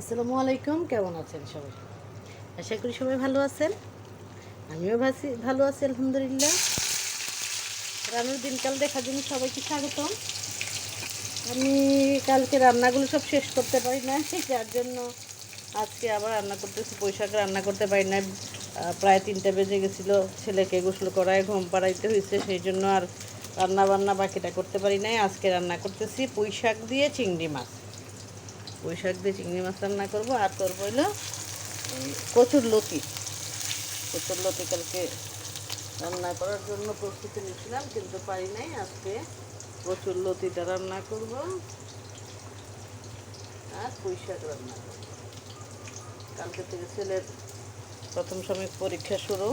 আসসালামু আলাইকুম, কেমন আছেন সবাই? আশা করি সবাই ভালো আছেন। আমিও ভাসি ভালো আছি, আলহামদুলিল্লাহ। রান্নার দিনকাল দেখার জন্য সবাইকে স্বাগতম। আমি কালকে রান্নাগুলো সব শেষ করতে পারি না যার জন্য আজকে আবার রান্না করতেছি, বৈশাখ রান্না করতে পারি না প্রায় তিনটা বেজে গেছিল, ছেলেকে গোসল করায় ঘুম পাড়াইতে হয়েছে, সেই জন্য আর রান্না বান্না বাকিটা করতে পারি নাই। আজকে রান্না করতেছি পুঁই শাক দিয়ে চিংড়ি মাছ। শাক দিয়ে চিংড়ি মাছ রান্না করব, আর করব এই কচুর লতি। কচুর লতি কালকে রান্না করার জন্য প্রস্তুতি নিয়েছিলাম, কিন্তু পারি নাই। আজকে কচুর লতিটা রান্না করব আর পুঁই রান্না করব। কালকে থেকে ছেলের প্রথম সময় পরীক্ষা শুরু।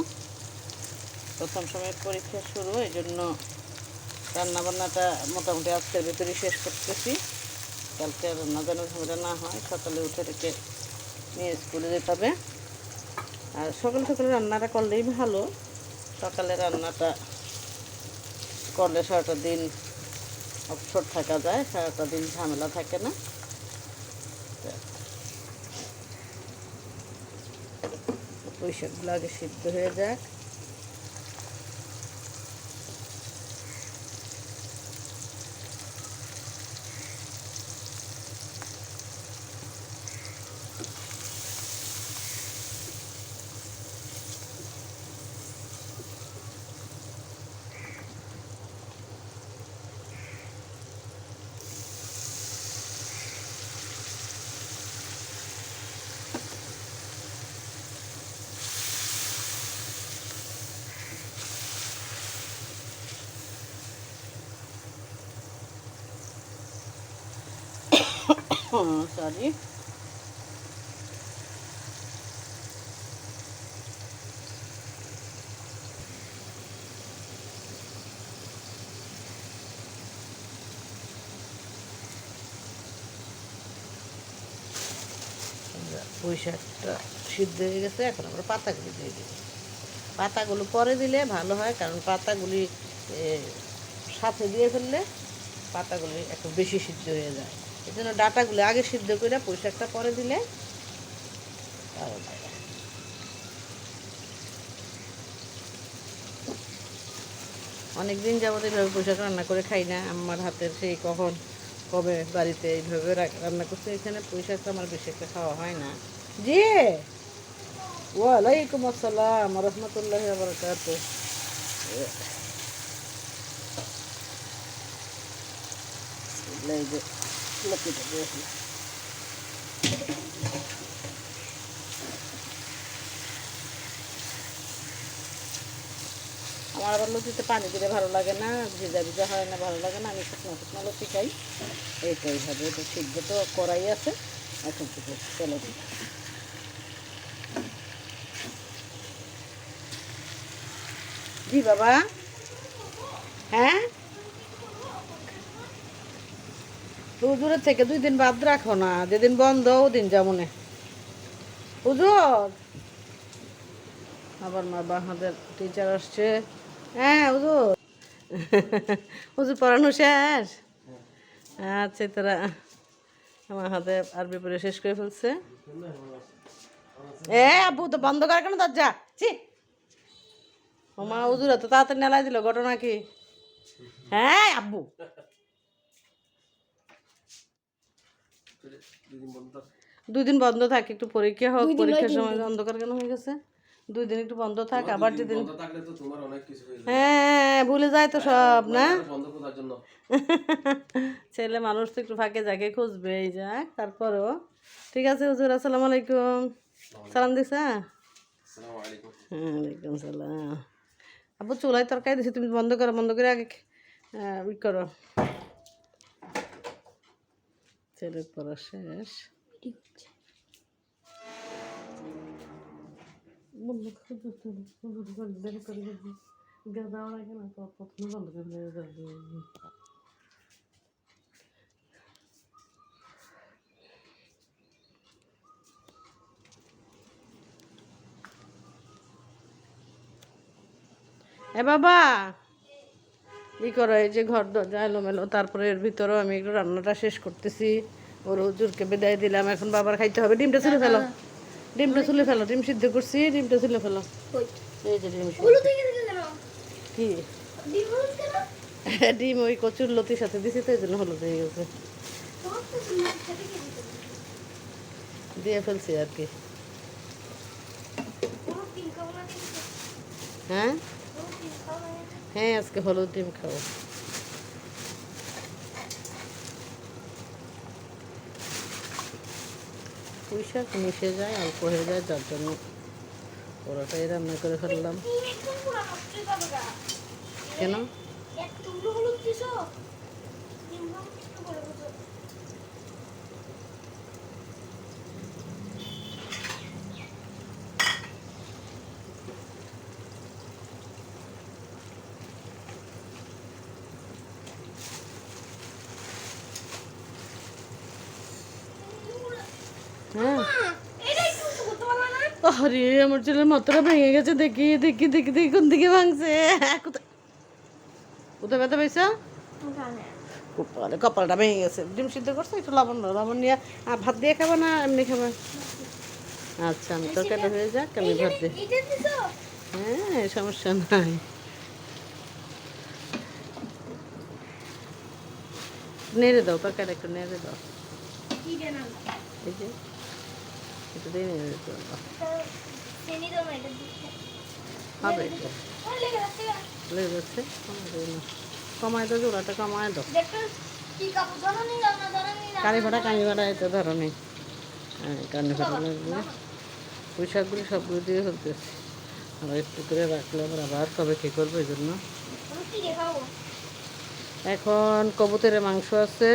প্রথম সময় পরীক্ষা শুরু, এই জন্য রান্নাবান্নাটা মোটামুটি আজকের ভেতরে শেষ করতেছি। কালকে আর রান্না যেন ঝামেলা না হয়, সকালে উঠে রেখে নিয়ে স্কুলে যেতে হবে আর সকাল সকালে রান্নাটা করলেই ভালো। সকালে রান্নাটা করলে সারাটা দিন অবসর থাকা যায়, সারাটা দিন ঝামেলা থাকে না। পুঁই শাকগুলো আগে সিদ্ধ হয়ে যাক। সরি পুঁই শাকটা সিদ্ধ হয়ে গেছে, এখন আমরা পাতাগুলি দিয়ে দিই। পাতাগুলো পরে দিলে ভালো হয়, কারণ পাতাগুলি সাথে দিয়ে ফেললে পাতাগুলি একটু বেশি সিদ্ধ হয়ে যায়। এই জন্য ডাটাগুলো আগে সিদ্ধ করে পুঁই শাকটা পরে দিলে ভালো। লাগে অনেক দিন যাবত এইভাবে শাক রান্না করে খাই না। আমার হাতের সেই কখন, কবে বাড়িতে এইভাবে রান্না করতে এখানে শাকটা আমার বেশি একটা খাওয়া হয় না। জি! ওয়ালাইকুম আসসালাম রহমতুল্লাহ বরকাত লক্ষ্মীটা দিয়ে আসি। আমার আবার লতিতে পানি দিলে ভালো লাগে না, ভিজা ভিজা হয় না, ভালো লাগে না, আমি শুকনো শুকনো লতি খাই। এইটা এইভাবে এটা সিদ্ধ তো করাই আছে। এখন থেকে চলে দিই। জি বাবা? হ্যাঁ? হুজুরের থেকে দুই দিন বাদ রাখো না, যেদিন বন্ধ ওদিন যেমনে হুজুর? আবার মা বাহাদের টিচার আসছে। হ্যাঁ হুজুর। হুজুর, পড়ানো শেষ? আচ্ছা তারা আমার হাতে আরবি পড়ে শেষ করে ফেলছে। এ, আব্বু, তো বন্ধ কর কেন দরজা? ছি। ও মা, হুজুর তো তাড়াতাড়ি নেলাই দিল, ঘটনা কি? হ্যাঁ আব্বু। দুই দিন বন্ধ থাক। একটু পরীক্ষা হোক পরীক্ষার সময় অন্ধকার কেন হয়ে গেছে? দুই দিন একটু বন্ধ থাক আবার যেদিন বন্ধ থাকলে তো তোমার অনেক কিছু হয়ে হ্যাঁ ভুলে যায় তো সব না? ছেলে মানুষ তো একটু ফাঁকে যাকে খুঁজবে এই যাক তারপরও। ঠিক আছে হুজুর আসসালামু আলাইকুম। সালাম দিছা? আসসালামু আলাইকুম। ওয়ালাইকুম সালাম। আব্বু চুলাই তরকারি দিছি তুমি বন্ধ করো বন্ধ করে আগে ই করো। ছেলের পড়া শেষ বন্ধ করে দিতে হবে, বন্ধ করে দিতে হবে, দেরি করে দিতে হবে। গ্যাস দেওয়া লাগে না তো প্রথমে বন্ধ করে দিতে হবে। এ বাবা ই করো এই যে ঘর দরজা এলোমেলো। তারপরে এর ভিতরেও আমি একটু রান্নাটা শেষ করতেছি। ওর হুজুরকে বিদায় দিলাম। এখন বাবার খাইতে হবে। ডিমটা চুলে ফেলো। ডিমটা চুলে ফেলো। ডিম সিদ্ধ করছি। ডিমটা চুলে ফেলো। এই যে ডিম হয়ে কি? ডিম ওই কচুর লতির সাথে দিছি তো এই জন্য হলুদ হয়ে গেছে। দিয়ে ফেলছি আর কি। হ্যাঁ? হ্যাঁ আজকে হলুদ ডিম খাব। পুঁইশাক মিশে যায়, অল্প হয়ে যায়, যার জন্য ওরাটাই রান্না করে ফেললাম। কেন এক টুকরো হলুদ দিছো ডিম নষ্ট করে বুঝো হ্যাঁ আরে আমার ছেলের মাথাটা ভেঙে গেছে। দেখি দেখি দেখি দেখি কোন দিকে ভাঙছে। কোথায় কোথায় ব্যথা জানে কপালে কপালটা ভেঙে গেছে। ডিম সিদ্ধ করছ? একটু লবণ লবণ নিয়ে ভাত দিয়ে খাব না এমনি খাব? আচ্ছা আমি তরকারিটা হয়ে যাক আমি ভাত দিই হ্যাঁ সমস্যা নাই। নেড়ে দাও তরকারি একটু নেড়ে দাও। এই যে। একটু দিয়ে নেড়ে দাও চিনি দাও না এটা দিতে হবে এটা লেগে যাচ্ছে কমাই দাও জোড়াটা কমাই দাও কানি ফাটা কানি ফাটা এটা ধরো নেই হ্যাঁ কানি লাগবে পুঁই সবগুলো দিয়ে ফেলতেছি আর একটু করে রাখলে আবার আবার কবে কী করব এই জন্য এখন কবুতরের মাংস আছে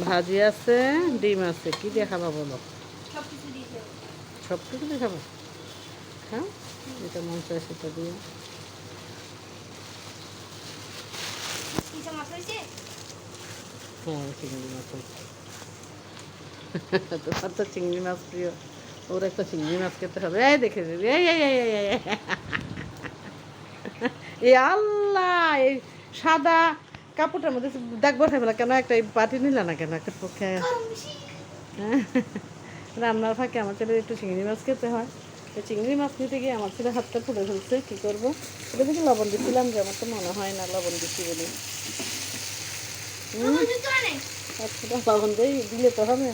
ভাজি আছে ডিম আছে কি দিয়ে খাবা বলো সব কিছু সব দিয়ে খাব হ্যাঁ? যেটা মন চায় সেটা দিয়ে। হ্যাঁ চিংড়ি মাছ তোমার তো চিংড়ি মাছ প্রিয়। ওর একটা চিংড়ি মাছ খেতে হবে। এই দেখে দিবি। এই আল্লাহ এই সাদা কাপড়টার মধ্যে দাগ বসাই ফেলা। কেন একটা বাটি নিলা না কেন? একটা পক্ষে হ্যাঁ। রান্নার ফাঁকে আমার ছেলে একটু চিংড়ি মাছ খেতে হয়। তো চিংড়ি মাছ নিতে গিয়ে আমার ছেলে হাতটা পুড়ে ফেলছে কী করব? এটা থেকে লবণ দিচ্ছিলাম যে আমার তো মনে হয় না লবণ দিচ্ছি বলে। আচ্ছা লবণ দেই দিলে তো হবে।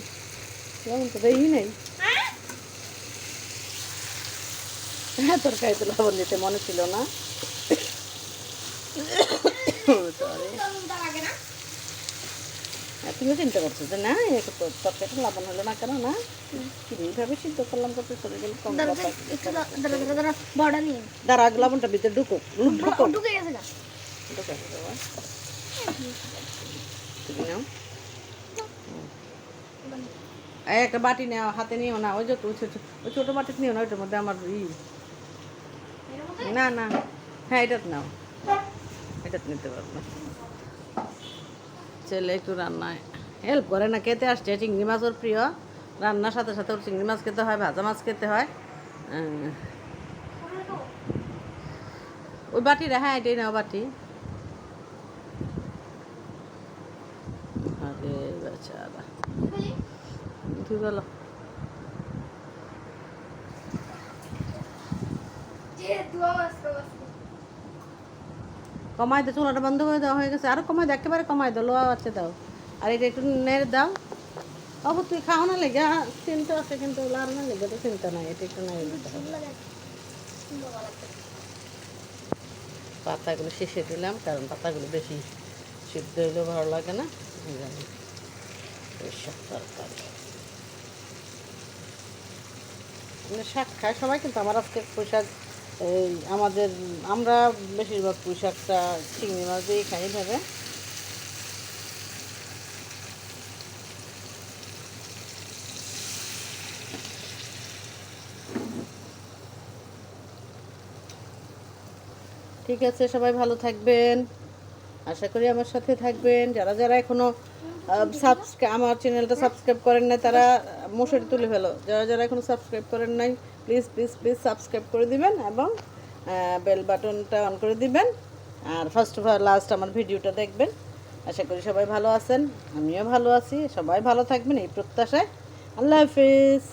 লবণ তো দেই নেই। হ্যাঁ? হ্যাঁ তোর খাইতে লবণ দিতে মনে ছিল না. লবণটা লাগে না হ্যাঁ, তুমিও চিন্তা করছ যে না একটু তো- তরকারিটা লবণ হলো না কেন? না কি রে, এইভাবে সিদ্ধ করলাম কত চলে গেল দাঁড়া লবণটা ভিতরে ঢুকো ঢুকো গেছে তুমি নাও। একটা বাটি নেও হাতে নিও না ওই যে ওই ছোটো বাটি নিও না ওইটার মধ্যে আমার ই। না না হ্যাঁ এটাতে নাও। এটাতে নিতে পারব। না ছেলে একটু রান্নায়। হেল্প করে না, খেতে আসছে। চিংড়ি মাছ ওর প্রিয়। রান্নার সাথে সাথে ওর চিংড়ি মাছ খেতে হয়, ভাজা মাছ খেতে হয়। ওই বাটিটা হ্যাঁ এটাই নাও বাটি। বলো কমাই দে, চুলাটা বন্ধ করে দেওয়া হয়ে গেছে। আরও কমাই দাও একেবারে কমাই দাও লোয়া আছে দাও। আর এটা একটু নেড়ে দাও। অব তুই খাও না লেগে চিন্তা আছে কিন্তু, লাল না লেগে তো চিন্তা নাই, এটা একটু হবে পাতাগুলো শেষে দিলাম, কারণ পাতাগুলো বেশি সিদ্ধ হইলেও ভালো লাগে না। মানে শাক খায় সবাই, কিন্তু আমার আজকে পোশাক এই আমাদের, আমরা বেশিরভাগ পোশাকটা চিংড়ি মাছ দিয়েই খাই ভাবে ঠিক আছে, সবাই ভালো থাকবেন। আশা করি আমার সাথে থাকবেন। যারা যারা এখনও সাবস্ক্রাইব আমার চ্যানেলটা সাবস্ক্রাইব করেন নাই, তারা মশারি তুলে ফেলো। যারা যারা এখনও সাবস্ক্রাইব করেন নাই প্লিজ প্লিজ প্লিজ সাবস্ক্রাইব করে দিবেন এবং বেল বাটনটা অন করে দিবেন। আর ফার্স্ট অফ লাস্ট আমার ভিডিওটা দেখবেন। আশা করি সবাই ভালো আছেন। আমিও ভালো আছি। সবাই ভালো থাকবেন এই প্রত্যাশায়। আল্লাহ হাফিজ।